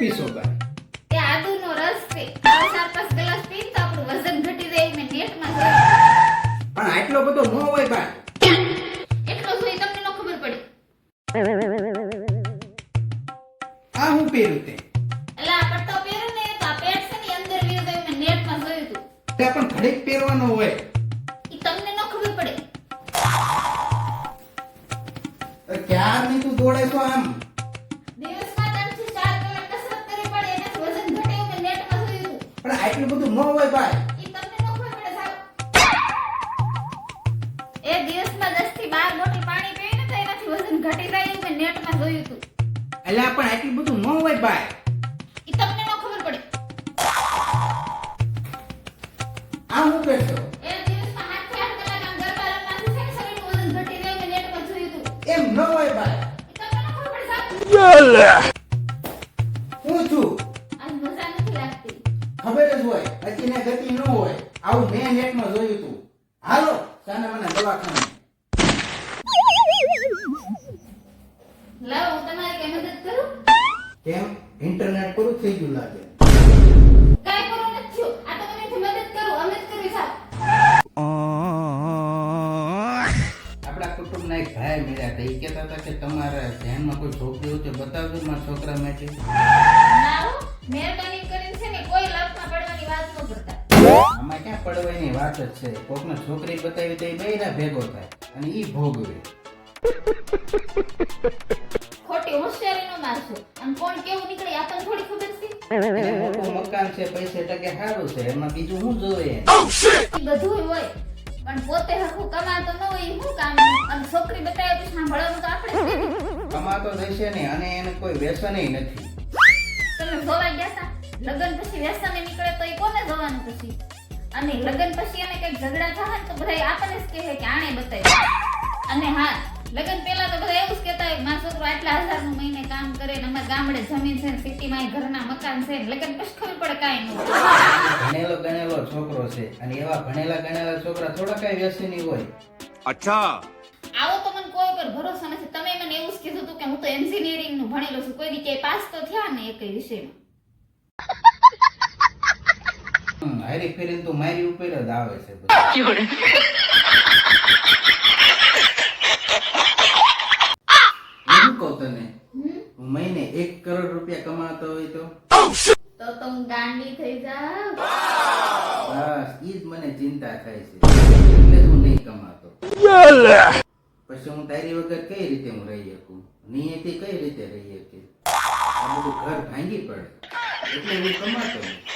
પીશો બા એ આદુનો રસ છે. ચાર ચાર પાંચ ગ્લાસ પી તો આપણું વજન ઘટી જાય મેં નેટમાં જોયું. પણ આટલો બધો ન હોય બા એટલો જોઈ તમને નો ખબર પડી. આ હું પહેર્યું તે? એટલે આ પટ્ટો પહેર્યો ને તો આ પેટ છે ને અંદર વીર ગયું મેં નેટમાં જોયું તું. તે પણ ઘડીક પહેરવાનો હોય. ઈ તમને નો ખબર પડે. તો ક્યાં નહીં તું દોડે છો આમ? હતું પણ આટલું બધું ન હોય ભાઈ. ઈ તમને ન ખબર પડે એ દિવસમાં 10 થી 12 બોટલ પાણી પીએ ને તો એનાથી વજન ઘટી જાય એવું મેં નેટમાં જોયું હતું એટલે પણ આટલું બધું ન હોય ભાઈ. ઈ તમને ન ખબર પડે. આ હું પહેરશો એ દિવસમાં 7 થી 8 કલાક આમ ગરબા રમવાથી છે ને શરીરનું વજન ઘટી જાય મેં નેટમાં જોયું હતું એમ ન હોય ભાઈ. ઈ તમને ન ખબર પડે સાહેબ ખબર જ હોય ગતિ ને ગતિ ન હોય. આવું મેં નેટમાં જોયું હતું હાલો તને મને દવાખાને. લાવો તમારી કઈ મદદ કરું? કેમ? ઇન્ટરનેટ પૂરું થઈ ગયું લાગે. કાંઈ કરો નથી થયું. આ તો મને મદદ કરું અમે જ કરવી સાહેબ. આપણા કુટુંબના એક ભાઈ મળ્યા હતા. એ કહેતા હતા કે તમારા ધ્યાનમાં કોઈ છોકરી હોય તો બતાવજો મારા છોકરા માટે. લાવો મહેરબાની કરીને છે ને કોઈ લાભમાં પડવાની વાત ન કરતા. આમાં ક્યાં પડવાની વાત જ છે? કોકને છોકરી બતાવી તો એ બેયના ભેગો થાય અને ઈ ભોગવે. ખોટી હોશિયારી નો મારશો અને કોણ કેવું નીકળે આપણને થોડી ખબર છે? મોટું મકાન છે પૈસે ટકે સારું છે. એમાં બીજું શું જોવે ઈ બધું હોય. પણ પોતે હરખું કમાતો ન હોય શું કામ? અને છોકરી બતાવે તો સાંભળવાનું તો આપણે કમાતો રહેશે નહીં અને એને કોઈ વ્યસનય નથી. તમે જોવા ગયા તા? લગ્ન પછી વ્યસને નીકળે તો એ કોને જવાનું પછી? અને લગ્ન પછી એને કંઈક ઝઘડા થાય તો બધા આપણને જ કહે કે આણે બતાવી અને હા લગ્ન પહેલા તો બધા એવું જ કહેતા હોય મારો છોકરો આટલા હજારનું મહિને કામ કરે ને અમારા ગામડે જમીન છે સિટીમાં ઘરના મકાન છે લગ્ન પછી ખબર પડે કાંઈ નું ભણેલો ગણેલો છોકરો છે અને એવા ભણેલા ગણેલા છોકરા થોડા કઈ વ્યસની હોય. અચ્છા. આવો તો મને કોઈ પર ભરોસો નથી. તમે મને એવું જ કીધું હતું કે હું તો એન્જિનિયરિંગનું ભણેલો છું. કોઈ રીતે પાસ તો થયા ને એક વિષયમાં? હારી ફેરીને તો મારી ઉપર જ આવે છે હું કહું તને? મહિને એક કરોડ રૂપિયા કમાતો હોય તો? તો તો હું દાંડી થઈ જાઉં. બસ ઈ જ મને ચિંતા થાય છે. એટલે હું નહીં કમાતો. પછી હું તારી વગર કઈ રીતે હું રહી શકું? નિયતિ કઈ રીતે રહી શકે? આ બધું ઘર ભાંગી પડે. એટલે હું કમાતો નહીં.